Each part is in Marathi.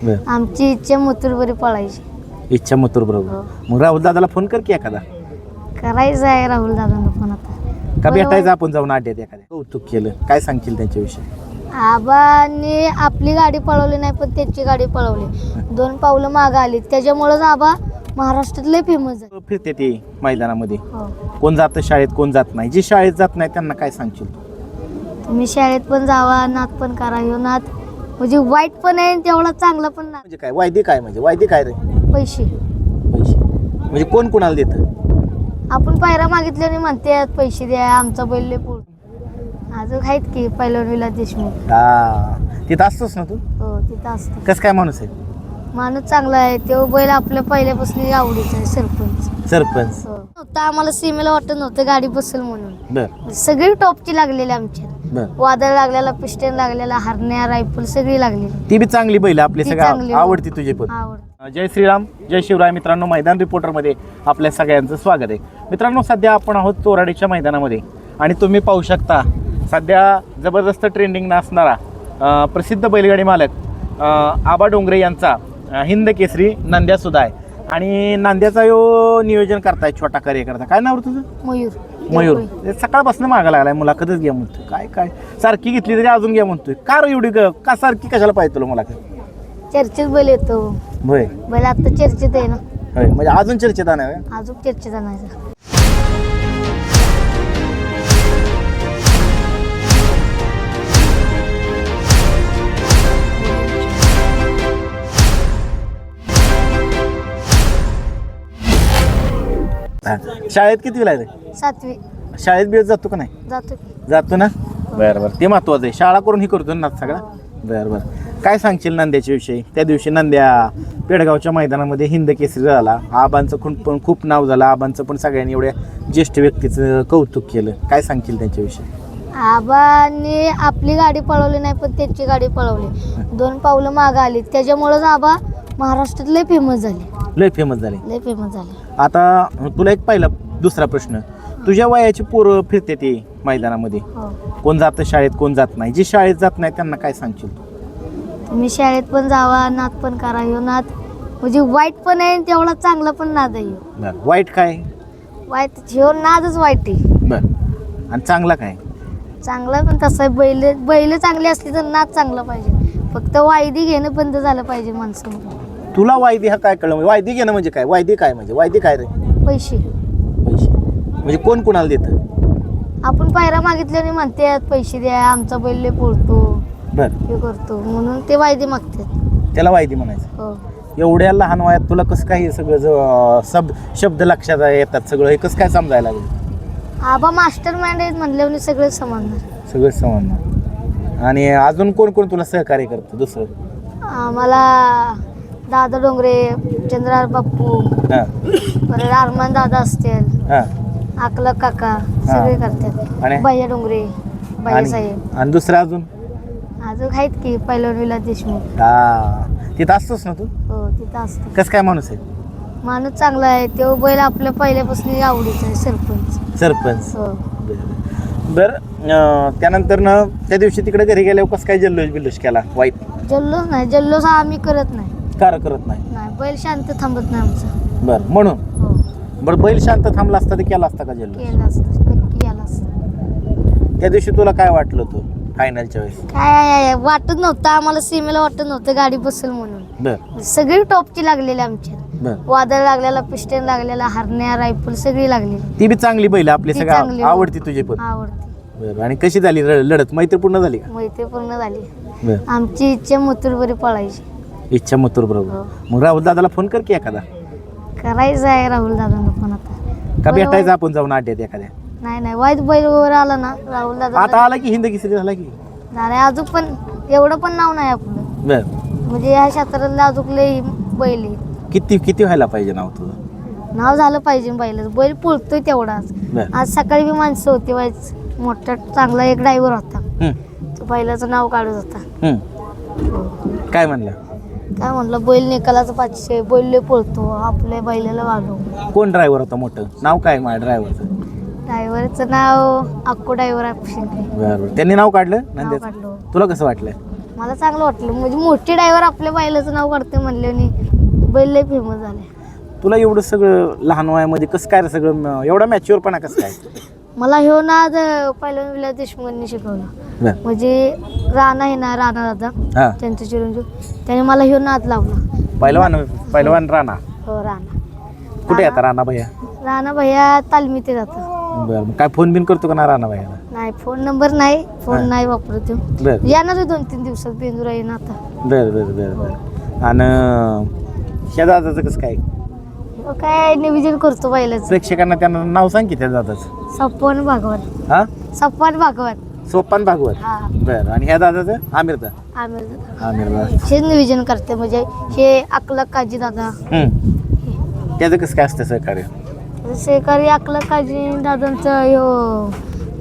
बर. आमची इच्छा मथुरभरी पळायची. इच्छा मथुर बरोबर हो. मग राहुल दादाला फोन कर की एखादा. करायचं आहे राहुल दादांना पण आता. का भेटायचं आपण जाऊन अड्ड्यात एखाद्या? कौतुक केलं. काय सांगशील त्यांच्याविषयी? आबाने आपली गाडी पळवली नाही पण त्यांची गाडी पळवली. दोन पावलं मागं आली त्याच्यामुळेच आबा महाराष्ट्रात लय फेमस आहे. फिरते ते मैदानामध्ये. हो. कोण जातं शाळेत कोण जात नाही. जी शाळेत जात नाही त्यांना काय सांगशील तू? तुम्ही शाळेत पण जावा नात पण करा. ह्यो नात म्हणजे वाईट पण आहे आणि तेवढा चांगला पण ना म्हणजे काय? वायदी काय म्हणजे? वायदी काय रे? पैसे. पैसे. म्हणजे कोण कुणाला देतं? आपण पायरा मागितल्याने म्हणते पैसे द्या आमचा बैल लय पोळ अजून आहेत की पहिलवान विलास देशमुख? हा. तिथं असतोस ना तू? हो तिथं असतं. कसं काय माणूस आहे? माणूस चांगला आहे. तो बैल आपल्या पहिल्यापासून आवडीचा आहे सरपंच. सरपंच. हो. नव्हतं आम्हाला सीमेला वाटत नव्हतं गाडी बसेल म्हणून. बर. सगळी टॉपची लागलेली आमच्या वादळ लागलेला पिस्टन लागलेला हरण्या रायफल सगळी लागलेली ती बी चांगली बैल आपली ती सगळ्या चांगली, हो. आवडती तुझी पण. आवड. जय श्रीराम जय शिवराय मित्रांनो मैदान रिपोर्टरमध्ये आपल्या सगळ्यांचं स्वागत आहे. मित्रांनो सध्या आपण आहोत चोराडीच्या मैदानामध्ये. आणि तुम्ही पाहू शकता सध्या जबरदस्त ट्रेंडिंग असणारा अं, प्रसिद्ध बैलगाडी मालक अं, आबा डोंगरे यांचा अं, हिंद केसरी नांद्या सुद्धा आहे. आणि नांद्याचा यो नियोजन करताय छोटा कार्यकर्ता. काय नाव रे तुझं? मयूर. मयूर. हे सकाळपासून मागा लागलाय मुलाखतच घ्या म्हणतोय. काय काय? सारखी घेतली तरी अजून घ्या म्हणतोय. का रे एवढी ग- का सारखी कशाला पाहिजे तुला मुलाखत? चर्चेत बैल येतो. होय. बैल आता चर्चेत आहे ना. होय म्हणजे अजून चर्चेत आहे अजून चर्चेत आणायचा. शाळेत किती वेळा रे सातवी. शाळेत बिळत जातो का नाही? जातो जातो ना? बरं बरं. ते महत्वाचं आहे. शाळा करून ही करतो ना सगळा? बरं बरं. काय सांगशील नंद्याच्या विषयी? त्या दिवशी नंद्या पेडगावच्या मैदानामध्ये हिंद केसरी झाला. आबांचं खूप पण खूप नाव झालं. आबांचं पण सगळ्यांनी एवढ्या ज्येष्ठ व्यक्तीचं कौतुक केलं. काय सांगशील त्यांच्याविषयी आबाने आपली गाडी पळवली नाही पण त्यांची गाडी पळवली. दोन पावलं मागं आली त्याच्यामुळेच आबा महाराष्ट्रात लय फेमस झाले. लय फेमस झाले. लय फेमस झाले. आता तुला एक पहिला दुसरा प्रश्न. तुझ्या वयाची पोरं फिरते ते मैदानामध्ये. हो. कोण जातं शाळेत कोण जात नाही. जी शाळेत जात नाही त्यांना काय सांगशील तू? तुम्ही शाळेत पण जावा नात पण करा. ह्यो नात म्हणजे वाईट पण आहे आणि तेवढा चांगला पण नाद आहे ह्यो. बरं. वाईट काय? वाईट ह्यो नादच वाईट आहे. बरं. आणि चांगला काय? चांगला पण तसं आहे. बैल बैल चांगली असली तर नाद चांगला पाहिजे. फक्त वायदी घेणं बंद झालं पाहिजे माणसामध्ये. तुला वायदी हा काय कळलं? वायदी घेणं म्हणजे काय? वायदी काय म्हणजे? वायदी काय रे? पैसे. पैसे. म्हणजे कोण कुणाला देतं? आपण पायरा मागितल्याने म्हणते पैसे द्या आमचा बैल लय पोळतो. बर. हे करतो. म्हणून ते वायदे मागतात. त्याला वायदी म्हणायचं. हो. एवढ्या लहान वयात तुला कसं काय हे सगळं ज- सब शब्द लक्षात येतात सगळं? हे कसं काय समजायला लागलं? आबा मास्टर माइंड आहेत म्हणल्यावर सगळं समजणार. सगळं समजणार. आणि अजून कोण कोण तुला सहकार्य करतं? दुसरं? आम्हाला दादा डोंगरे चंद्रार बाप्पू हां. परत अरमान दादा असतील हां. अकलक काका सगळे करतात? भैया डोंगरे भैया आणि साहेब. आणि दुसरं अजून? अजून आहेत की पहिलवान विलास देशमुख. हा. तिथं असतोस ना तू? हो तिथं असतं. कसं काय माणूस आहे? माणूस चांगला आहे. तो बैल आपल्या पहिल्यापासून आवडीचा आहे सरपंच. सरपंच. हो. बर त्यानंतर ना त्या दिवशी तिकडे घरी गेल्यावर कसं काय जल्लोष बिल्लोष केला? वाईट? जल्लोष नाही. जल्लोष हा आम्ही करत नाही. कार करत नाही. नाही बैल शांत थांबत नाही आमचा. बर म्हणून? हो. बरं बैल शांत थांबला असता तर केला असता का जल्लोष केलं असतं नक्की याला असतं. त्या दिवशी तुला काय वाटलं होतं फायनलच्या वेळेस? काय वाटत नव्हतं आम्हाला सीमेला वाटत नव्हतं गाडी बसेल म्हणून. बर. सगळी टॉपची लागलेली आमच्या बर. वादळ लागलेला पिस्टन लागलेला हरण्या रायफल सगळी लागलेली. ती बी चांगली बैल आपली ती सगळ्या चांगली, हो. आवडती तुझी पण. आवडती. बरं आणि कशी झाली र- लढत? मैत्रीपूर्ण झाली का? मैत्री पूर्ण झाली. बर. आमची इच्छा मथुरभरी पळायची. इच्छा मथुर बरोबर. हो. मग राहुल दादाला फोन कर की एखादा. करायचं आहे राहुल दादांना पण आता. का बैल भेटायचं आपण जाऊन अड्ड्यात एखाद्या? नाही नाही वाईट बैल वगैरे आला ना राहुल दादा आता आला की हिंद किसरी झाला की? झालं अजून पण एवढं पण नाव नाही आपलं. बर. म्हणजे ह्या क्षेत्रातलं अजून लई बैल आहे. किती किती व्हायला पाहिजे नाव तुझं? नाव झालं पाहिजे बैलाचं. बैल पळतोय तेवढाच बर. आज सकाळी बी माणसं होती वाईच मोठा चांगला एक ड्रायव्हर होता. तो बैलाचं नाव काढत होता. काय म्हणलं? काय म्हणलं बैल निकालाचं पाचशे बैल पळतो आपल्या बैलाला वाढव. कोण ड्रायव्हर होता मोठं? नाव काय माझ्या ड्रायव्हरचं ड्रायव्हरचं नाव अक्को ड्रायव्हर आहे. शिंदे बरं बरं. त्यांनी नाव काढलं? नाव नंद्याचं काढलं. तुला कसं वाटलं? मला चांगलं वाटलं. म्हणजे मोठे ड्रायव्हर आपल्या बैलाचं नाव काढते म्हणले आणि बैल लय फेमस झाले. तुला एवढं सगळं लहान वयामध्ये कसं काय रे सगळं म- एवढा मॅच्युअरपणा कसं काय? मला ह्यो नाद पहिल्या विलास देशमुखांनी शिकवला. बर म्हणजे राणा आहे ना राणा दादा. हां. त्यांचा चिरंजीव. त्याने मला ह्यो नाद लावला. पहिलवान पहिलवान राणा. हो राणा. कुठे येतात राणा भैया? राणा भैया तालमी ते जातं. बरं मग काय फोन बिन करतो का ना राणा भैयाला? नाही फोन नंबर नाही. फोन हा. नाही वापरत. ह्यो. बरं. येणार आहे दोन तीन दिवसात बेंदूर येईन आता. बरं बरं बरं बरं. आणि ह्या दादाचं कसं काय? ह्यो काय नियोजन करतो बैलाचं प्रेक्षकांना त्यांना नाव सांग की त्या दादाचं. सप्पन भागवत. हां? सप्पन भागवत. सोपान भागवत. हा. बरं आणि ह्या दादाचं? आमिरदा आमिर दादा हे नियोजन करते म्हणजे हे अकलक काजी दादा. हम्म. त्याचं कसं काय असतं सहकार्य? शेकारी अकलक काजी दादांचा ह्यो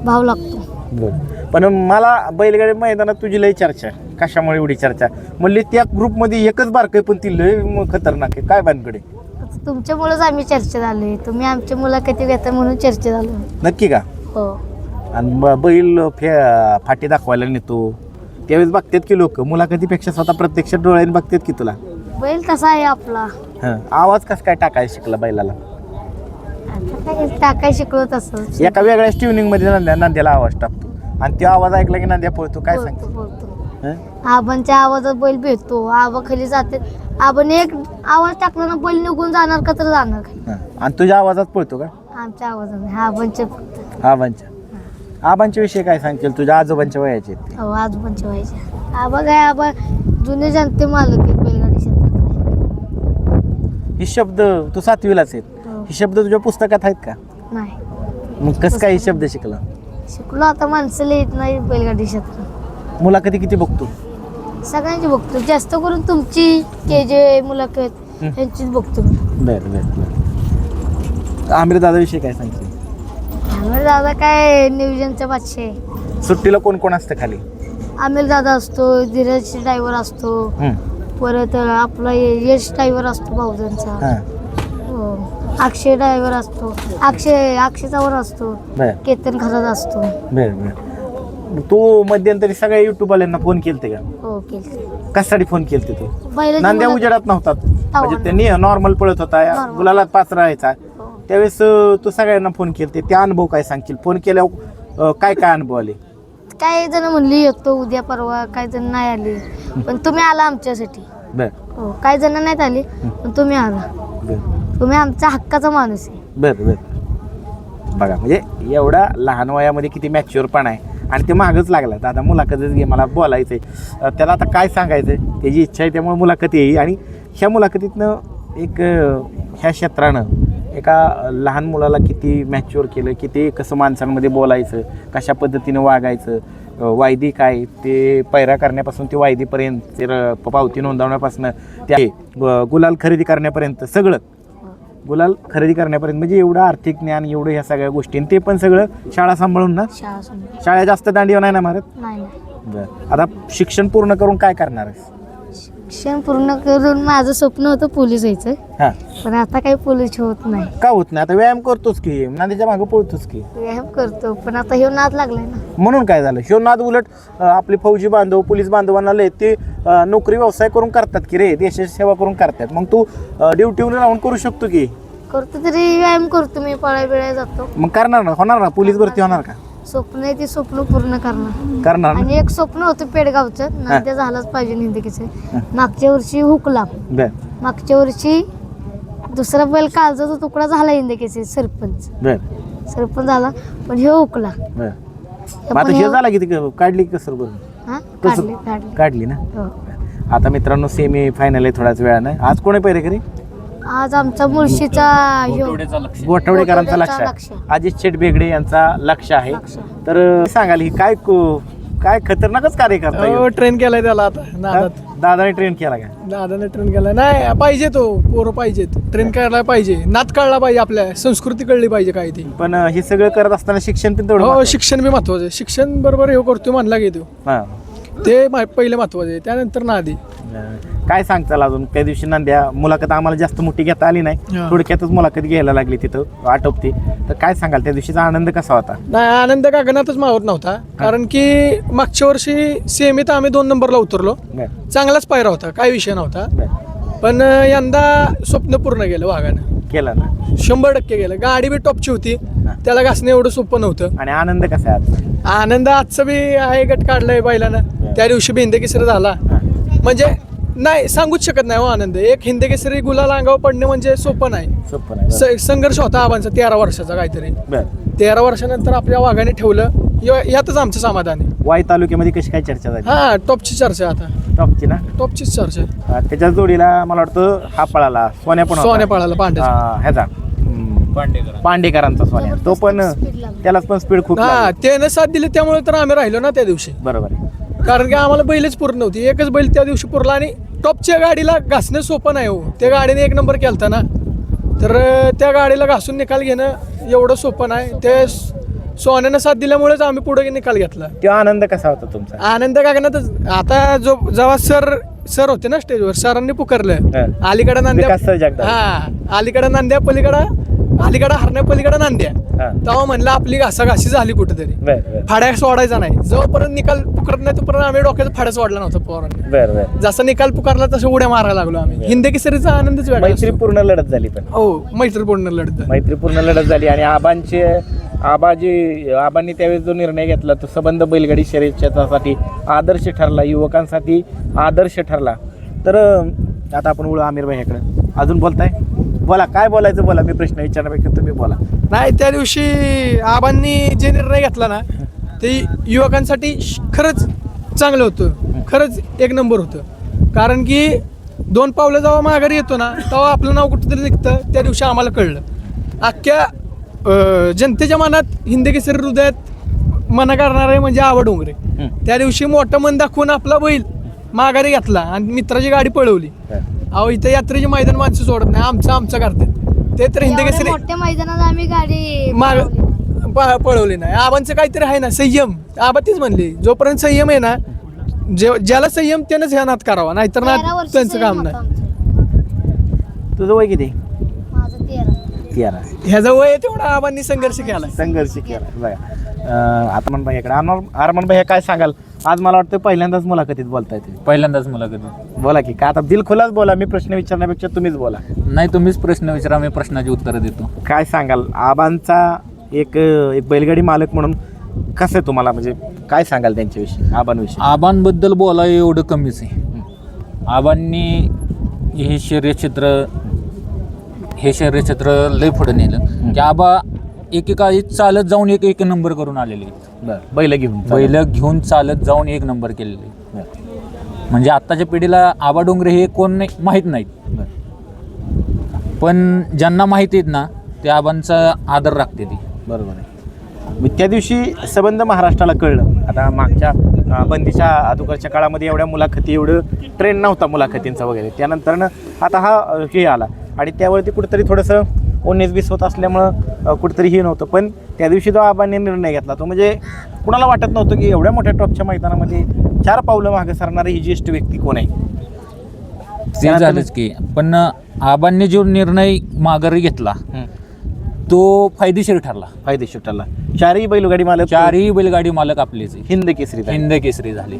भाव लागतो. बरं. पण मला बैलगाडी मैदानात तुझी लय चर्चा आहे. कशामुळे एवढी चर्चा म्हणली त्या ग्रुपमध्ये एकच बारक आहे पण ती लय म- खतरनाक आहे. काय बांधकडे तुमच्यामुळेच आम्ही चर्चा झालोय तुम्ही आमच्या मुलाखती घेता म्हणून चर्चा झालो नक्की का? हो. आणि ब- बैल फे फाटी दाखवायला नेतो. त्यावेळेस बघतात की लोक मुलाखतीपेक्षा स्वतः प्रत्यक्ष डोळ्याने बघतात की तुला. बैल कसा आहे आपला. हं. आवाज कसं काय टाकायला शिकला बैलाला? आता काय टाकाय शिकलो तसंच एका वेगळ्या ट्युनिंगमध्ये नांद्या नांद्याला आवाज टाकतो. आणि तो आवाज ऐकला की नांद्या पळतो काय सांगतो? बोलतो हं? आबांच्या आवाजात बैल भेटतो. आबा खाली जाते. आपण एक आवाज टाकला ना बैल निघून जाणार का तर जाणार. हं. आणि तुझ्या आवाजात पळतो का? आमच्या आवाजाने आबांचे फक्त. आबांच्या. आबांच्या विषयी काय सांगतील तुझ्या आजोबांच्या वयाचे आहेत ते. हो आजोबांचे व्हायचे आबा काय आबा जुने जनते मालक आहेत बैलगाडी क्षेत्रात हे शब्द तू सातवीलाच आहेत. हो. हे शब्द तुझ्या पुस्तकात आहेत का? नाही. मग कसं काय हे शब्द शिकला? शिकलो आता माणसाला येत नाही बैलगाडी क्षेत्रात. मुलाखती किती बघतो? सगळ्यांची बघतो. जास्त करून तुमची के जे मुलाखत. यांचीच बघतो मी. बरं बरं बरं. आमिर दादा विषयी काय सांगते आमिर दादा काय नियोजनचा आहे सुट्टीला कोण कोण असतं खाली? आमिर दादा असतो धीरज ड्रायव्हर असतो. हं. परत आपला यश ड्रायव्हर असतो भाऊजांचा हां. हो अक्षय ड्रायव्हर असतो. अक्षय अक्षय चव्हाण असतो. बरं. केतन खरात असतो. बरं बरं. तू मध्यंतरी सगळ्या युट्यूबवाल्यांना फोन केलते का? हो केले कशासाठी फोन केलते तू? नांद्या मुलं- उजेडात नव्हता हो. म्हणजे त्यांनी नॉर्मल पळत होता. Normal. गुलाला पाच राहायचा हो. त्यावेळेस अं, तू सगळ्यांना फोन केलते त्या अनुभव काय सांगशील फोन केल्यावर अं, काय काय अनुभव आले? काही जण म्हणली येतो उद्या परवा. काही जण नाही आले. पण तुम्ही आला आमच्यासाठी. बर. हो काही जण नाहीत आले पण तुम्ही आला. बर. तुम्ही आमचा हक्काचा माणूस आहे. बर बर. बघा म्हणजे एवढा लहान वयामध्ये किती मॅच्युअर आहे आणि ते मागच लागला. दादा मुलाखतच घे मला बोलायचं आहे त्याला आता काय सांगायचं त्याची इच्छा आहे त्यामुळे मुलाखत येईल. आणि ह्या मुलाखतीतनं एक अं, ह्या क्षेत्रानं एका लहान मुलाला किती मॅच्युअर केलं किती कसं माणसांमध्ये बोलायचं कशा पद्धतीनं वागायचं वायदी काय ते पैरा करण्यापासून ते वायदीपर्यंत ते र- पावती नोंदवण्यापासून ते गुलाल खरेदी करण्यापर्यंत सगळं. गुलाल खरेदी करण्यापर्यंत म्हणजे एवढं आर्थिक ज्ञान एवढं ह्या सगळ्या गोष्टी. ते पण सगळं शाळा सांभाळून ना? शाळा जास्त दांडीवर नाही ना मारत? बरं. आता शिक्षण पूर्ण करून काय करणार आहेस? शिक्षण पूर्ण करून माझं स्वप्न होतं पोलीस व्हायचं. हां. पण आता काही पोलीस होत नाही. का होत नाही? आता व्यायाम करतोच की नांदीच्या मागं पळतोच की? व्यायाम करतो पण आता हे नाद लागलाय ना. म्हणून काय झालं? ह्यो नाद उलट अं, आपले फौजी बांधव पोलीस बांधवांना लय ते अं, नोकरी व्यवसाय करून करतात की रे देशाची सेवा करून करतात. मग तू ड्युटीवर राहून करू शकतो की? करतो तरी व्यायाम करतो मी पळाय बिळाय जातो. मग करणार ना? होणार ना? पोलीस भरती होणार का? स्वप्न आहे ते स्वप्न पूर्ण करणार. करणार ना? आणि एक स्वप्न होतं पेडगावचं. नात्या झालंच पाहिजे निंदकीचं. मागच्या वर्षी हुकला. बर. मागच्या वर्षी दुसरा बैल काळजाचा तुकडा झाला इंदकीचे सरपंच. बर. सरपंच झाला पण हे हुकला. बर. मग आता हे झाला किती? काढली की बरं हा? काढले काढले. काढली ना? हो. आता मित्रांनो सेमी फायनल आहे थोड्याच वेळानं. आज कोणी पहिरे करी आज आमचा मुळशीचा ह्यो लक्ष लक्ष. आहे अजित शेठ बेगडे यांचा लक्ष आहे लक्ष. तर सांगाल ही काय को- काय खतरनाकच कार्य करता हो येईल. ट्रेन केलाय त्याला आता हा? दादाने ट्रेन केला का दादाने ट्रेन केलाय नाही पाहिजे तो पोरं पाहिजेत ट्रेन करायला पाहिजे नात कळला पाहिजे आपल्या संस्कृती कळली पाहिजे काय ती पण अं, हे सगळं करत असताना शिक्षण पण तेवढं हो महत्त्वाचं. शिक्षण बी महत्वाचं आहे शिक्षण बरोबर हे करतो म्हणला की तो हा. ते मा- पहिले महत्वाचं आहे त्यानंतर नादी. अं, काय सांगताल अजून? त्या दिवशी नांद्या मुलाखत आम्हाला जास्त मोठी घेता आली नाही. हा. थोडक्यातच मुलाखत घ्यायला लागली तिथं आटोपते. तर काय सांगाल त्या दिवशीचा आनंद कसा होता? नाही आनंद गगनातच मावत नव्हता. कारण की मागच्या वर्षी सेमीत आम्ही दोन नंबरला उतरलो. बरं. चांगलाच पायरा होता काय विषय नव्हता. बरं. पण अं, यंदा स्वप्न पूर्ण केलं वाघानं. केलं ना? शंभर टक्के गेलं गाडी बी टॉपची होती. त्याला घासणं एवढं सोपं नव्हतं. आणि आनंद कसा आहे आजचा? आनंद आजचा बी आहे गट काढलाय बैलानं. त्या दिवशी बी हिंदकेसरी झाला. म्हणजे नाही सांगूच शकत नाही हो आनंद. एक हिंदकेसरी गुलाल अंगावर पडणे म्हणजे सोपं नाही. सोपं नाही स- संघर्ष होता आबांचा तेरा वर्षाचा काहीतरी. बरं. तेरा वर्षानंतर आपल्या वाघाने ठेवलं. या- यातच आमचं समाधान आहे. वाई तालुक्यामध्ये कशी काय चर्चा झाली? हा टॉपची चर्चा आहे आता. टॉपची ना? टॉपचीच चर्चा आहे. त्याच्या जोडीला मला वाटतं हा पळाला सोन्या पण होता. सोन्या पळाला अं, ह्याचा. हम्म, पांडेकरांचा. सोन्या. तो पण. त्यालाच पण स्पीड खूप हा लागली. त्यानं साथ दिली त्यामुळे तर आम्ही राहिलो ना त्या दिवशी. बरोबर आहे. कारण की आम्हाला बैलच पूर्ण नव्हती. एकच बैल त्या दिवशी पुरला आणि टॉपच्या गाडीला घासणं सोपं नाही हो. त्या गाडीने एक नंबर केलता ना. तर अं, त्या गाडीला घासून निकाल घेणं एवढं सोपं नाही. ते स- सोन्यानं साथ दिल्यामुळेच आम्ही पुढे निकाल घेतला. तो आनंद कसा होता तुमचा? आनंद कागनातच आता जो जेव्हा सर सर होते ना स्टेजवर सरांनी पुकारलं. हा. अलीकडे नांद्या विकास सर जगदाळे. हा. अलीकडे नांद्या पलीकडं अलीकडं हरण्या पलीकडे नांद्या. हा. तेव्हा म्हणलं आपली घासाघाशी झाली कुठेतरी. बर बर. फाड्या सोडायचा नाही. जोपर्यंत निकाल पुकारत नाही तोपर्यंत आम्ही डोक्याचा फाड्या सोडला नव्हता पोरांनी. बर बर. जसा निकाल पुकारला तसं उड्या मारायला लागलो आम्ही. हिंद केसरीचा आनंदच वेगळा असतो. मैत्रीपूर्ण लढत झाली पण. हो मैत्रीपूर्ण लढत. मैत्रीपूर्ण लढत झाली आणि आबांचे आबाजी आबांनी त्यावेळेस जो निर्णय घेतला तो संबंध बैलगाडी शर्यतीसाठी आदर्श ठरला युवकांसाठी आदर्श ठरला. तर आता आपण वळू आमिर भाईकडे अजून बोलताय? बोला काय बोलायचं बोला? मी प्रश्न विचारण्यापेक्षा तुम्ही बोला. नाही त्या दिवशी आबांनी जे निर्णय घेतला ना ते युवकांसाठी श- खरंच चांगलं होतं. खरंच एक नंबर होतं. कारण की दोन पावलं जेव्हा माघारी येतो ना तेव्हा आपलं नाव कुठंतरी निघतं त्या दिवशी आम्हाला कळलं. अख्ख्या जनतेच्या मनात हिंदकेसरी हृदयात मना करणारे म्हणजे आवड डोंगरे. त्या दिवशी मोठं मन दाखवून आपला बैल माघारी घेतला आणि मित्राची गाडी पळवली. अहो इथं यात्रेची मैदान माणसं सोडत नाही आमचं आमचं करतात. ते तर हिंदकेसरी मोठ्या मैदानात आम्ही गाडी माग पळवली. नाही. आबांचं काहीतरी आहे ना संयम. आबा तीच म्हणली जोपर्यंत संयम आहे ना जे ज्याला संयम त्यानंच ह्या नात करावा नाहीतर ना त्यांचं काम नाही. तुझं वय किती? तेरा ह्याचं वय आहे तेवढा आबांनी संघर्ष केला. संघर्ष केला बघा. अं, आता मन भाईकडे आरमन भाई काय सांगाल? आज मला वाटतं पहिल्यांदाच मुलाखतीत बोलताय तुम्ही. पहिल्यांदाच मला कधी बोला की का आता दिल खुलाच बोला मी प्रश्न विचारण्यापेक्षा तुम्हीच बोला. नाही तुम्हीच प्रश्न विचारा मी प्रश्नाची उत्तरं देतो. काय सांगाल? आबांचा एक एक बैलगाडी मालक म्हणून कसं आहे तुम्हाला म्हणजे काय सांगाल त्यांच्याविषयी आबांविषयी? आबांबद्दल बोलाय एवढं कमीच आहे. आबांनी हे शर्यक्षेत्र हे शर्यक्षेत्र लय पुढे नेलं. की आबा एकेकाळी चालत जाऊन एक एक नंबर करून आलेले. बैल घेऊन बैल घेऊन चालत जाऊन एक नंबर केलेले. म्हणजे आत्ताच्या पिढीला आबा डोंगरे हे कोण नाही माहीत नाहीत. पण ज्यांना माहीत आहेत ना ते आबांचा आदर राखते ती. बरोबर आहे. त्या दिवशी संबंध महाराष्ट्राला कळलं. आता मागच्या बंदीच्या अगोदरच्या काळामध्ये एवढ्या मुलाखती एवढं ट्रेंड नव्हता मुलाखतींचा वगैरे. त्यानंतरनं आता हा हे आला. आणि त्यावरती कुठेतरी थोडंसं उन्नीस बीस होत असल्यामुळं कुठेतरी हे नव्हतं. पण त्या दिवशी जो आबांनी निर्णय घेतला तो म्हणजे कुणाला वाटत नव्हतं की एवढ्या मोठ्या टॉपच्या मैदानामध्ये चार पावलं मागे सरणारी ही ज्येष्ठ व्यक्ती कोण आहे? ते झालंच की. पण आबांनी जो निर्णय माघारी घेतला तो फायदेशीर ठरला. फायदेशीर ठरला. चारही बैलगाडी मालक चारही बैलगाडी मालक आपलेच. हिंद केसरी. हिंद केसरी झाले.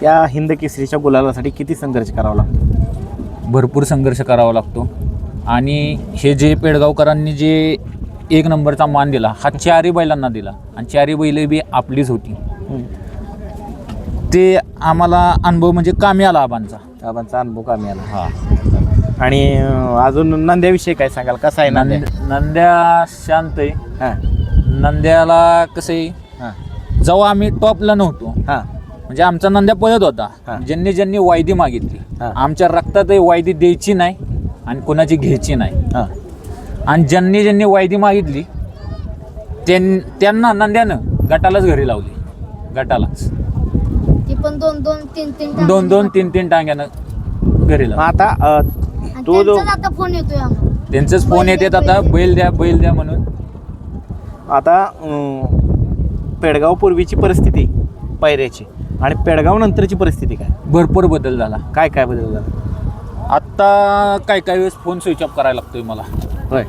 त्या हिंद केसरीच्या गुलालासाठी किती संघर्ष करावा लागतो? भरपूर संघर्ष करावा लागतो. आणि हे जे पेडगावकरांनी जे एक नंबरचा मान दिला हा चारही बैलांना दिला आणि चारही बैल बी आपलीच होती. ते आम्हाला अनुभव म्हणजे कामी आला आबांचा. आबांचा अनुभव कामी आला. हा. आणि अजून नंद्याविषयी काय सांगाल? कसा आहे नांद्या? नंद- नंद्या शांत आहे. हां. नंद्याला कसं आहे? हां. जेव्हा आम्ही टॉपला नव्हतो. हां. म्हणजे आमचा नंद्या पळत होता. ज्यांनी ज्यांनी वायदी मागितली. आमच्या रक्तात वायदी द्यायची नाही. आणि कोणाची घ्यायची नाही. हां. आणि ज्यांनी ज्यांनी वायदी मागितली त्यां त्यांना नंद्यानं गटालाच घरी लावली. गटालाच. ती पण दोन दोन तीन तीन दोन दोन तीन तीन टांग्यानं घरी मग लावली आता अं, आणि तो जो त्यांचाच आता फोन येतोय आम्हाला. त्यांचंच फोन येतात आता बैल बैल द्या बैल द्या म्हणून. आता अं, पेडगाव पूर्वीची परिस्थिती पायऱ्याची. आणि पेडगाव नंतरची परिस्थिती काय? भरपूर बदल झाला. काय काय बदल झाला? आत्ता काय काय वेळेस फोन स्विच ऑफ करायला लागतोय मला. होय.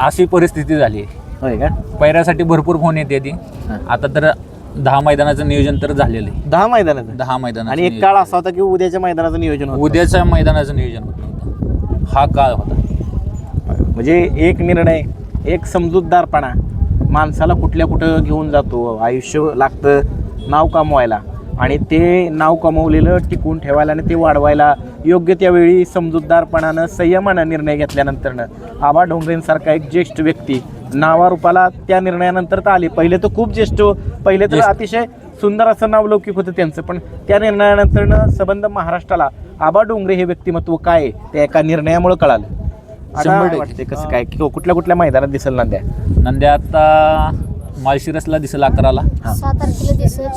अशी परिस्थिती झाली होय का? पैऱ्यासाठी भरपूर फोन येते ती आता तर दहा मैदानाचं नियोजन तर झालेलं आहे. दहा मैदानाचं? दहा मैदान आणि एक काळ असा होता की उद्याच्या मैदानाचं नियोजन होतं. उद्याच्या मैदानाचं नियोजन होत. नव्हतं हा काळ होता. म्हणजे एक निर्णय एक समजूतदारपणा माणसाला कुठल्या कुठं घेऊन जातो आयुष्य लागतं नाव कमवायला. आणि ते नाव कमवलेलं टिकून ठेवायला आणि ते वाढवायला योग्य त्यावेळी समजूतदारपणानं संयमानं निर्णय घेतल्यानंतरनं आबा डोंगरेंसारखा एक ज्येष्ठ व्यक्ती नावारूपाला त्या निर्णयानंतर तर आले. पहिले तर खूप ज्येष्ठ पहिले तर. अतिशय सुंदर असं नावलौकिक होतं त्यांचं पण त्या निर्णयानंतरनं संबंध महाराष्ट्राला आबा डोंगरे हे व्यक्तिमत्व काय त्या एका निर्णयामुळे कळालं. वाटते कसं काय की कुठल्या कुठल्या मैदानात दिसेल ना त्या नंद्या आता माळशिरसला दिसेल अकराला.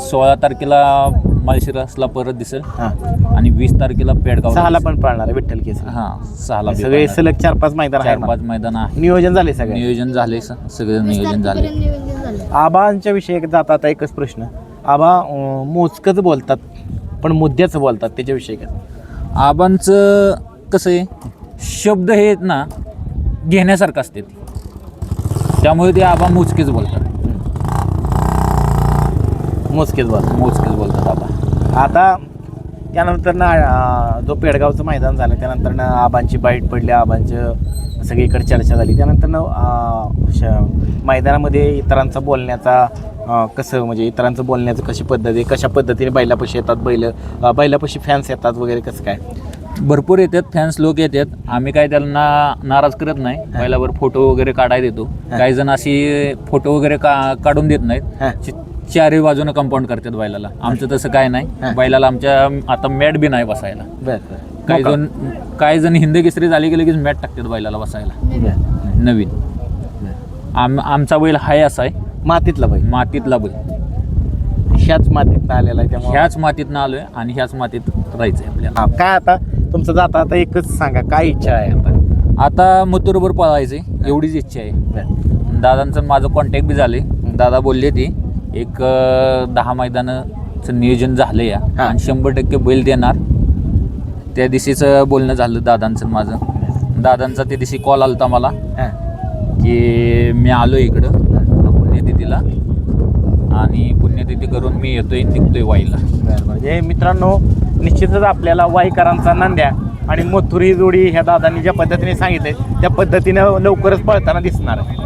सोळा तारखेला माळशिरसला परत दिसेल. हां. आणि वीस तारखेला पेडगाव सहाला पण पाळणार आहे विठ्ठल केस हा सहाला बी सगळे पाळणार. सलग चार पाच मैदान चार आहे पाच मैदान आहे. नियोजन झाले सगळे नियोजन झाले सगळं वीस नियोजन झाले तारखेपर्यंत नियोजन झालं आबांच्या विषयी एक जाता आता एकच प्रश्न. आबा अं, मोजकंच बोलतात पण मुद्द्याचं बोलतात त्याच्याविषयी काय? आबांचं कसं आहे शब्द हे आहेत ना घेण्यासारखं असते ते. त्यामुळे ते आबा मोजकेच बोलतात. मोजकेच बोलतात. मोजकेच बोलतात. आता त्यानंतर ना जो पेडगावचं मैदान झालं त्यानंतर ना आबांची बाईट पडली आबांचं सगळीकडे चर्चा झाली. त्यानंतर ना श- मैदानामध्ये इतरांचा बोलण्याचा कसं म्हणजे इतरांचं बोलण्याचं कशी पद्धत आहे कशा पद्धतीने बैलापाशी येतात बैल बैलापाशी फॅन्स येतात वगैरे कसं काय? भरपूर येतात फॅन्स लोक येतात. आम्ही काय त्यांना नाराज करत नाही. पहिल्यावर फोटो वगैरे काढायला देतो. काही जण अशी फोटो वगैरे का काढून देत हा. नाहीत चारही बाजूनं कंपाऊंड करतात बैलाला. आमचं तसं काय. नाही. बैलाला आमच्या आता मॅट बी नाही बसायला. काही जण काही जण हिंद केसरी झाली की लगेच मॅट टाकतात बैलाला बसायला. नवीन. आम आमचा बैल हाय असा आहे. मातीतला बैल. मातीतला बैल. ह्याच मातीत आलेला आहे त्यामुळे. ह्याच मातीतनं आलोय आणि ह्याच मातीत राहायचंय आपल्याला. हा, काय आता? तुमचं जाता आता एकच सांगा काय इच्छा आहे आता? आता मथुरभर पळायचे एवढीच इच्छा आहे. दादांचं माझं कॉन्टॅक्ट बी झाले दादा बोलले ती एक अं, दहा मैदानाचं नियोजन झालं या. हा. आणि शंभर टक्के बैल देणार. त्या दिवशीचं बोलणं झालं दादांचं आणि माझं. दादांचा त्या दिवशी कॉल आलता मला. हा. की मी आलो इकडं. पुण्यतिथीला. आणि पुण्यतिथी करून मी येतोय निघतोय वाईला. बरं बरं. म्हणजे मित्रांनो निश्चितच आपल्याला वाईकरांचा नांद्या आणि मथुरी जोडी ह्या दादांनी ज्या पद्धतीने सांगितले त्या पद्धतीनं लवकरच पळताना दिसणार आहे.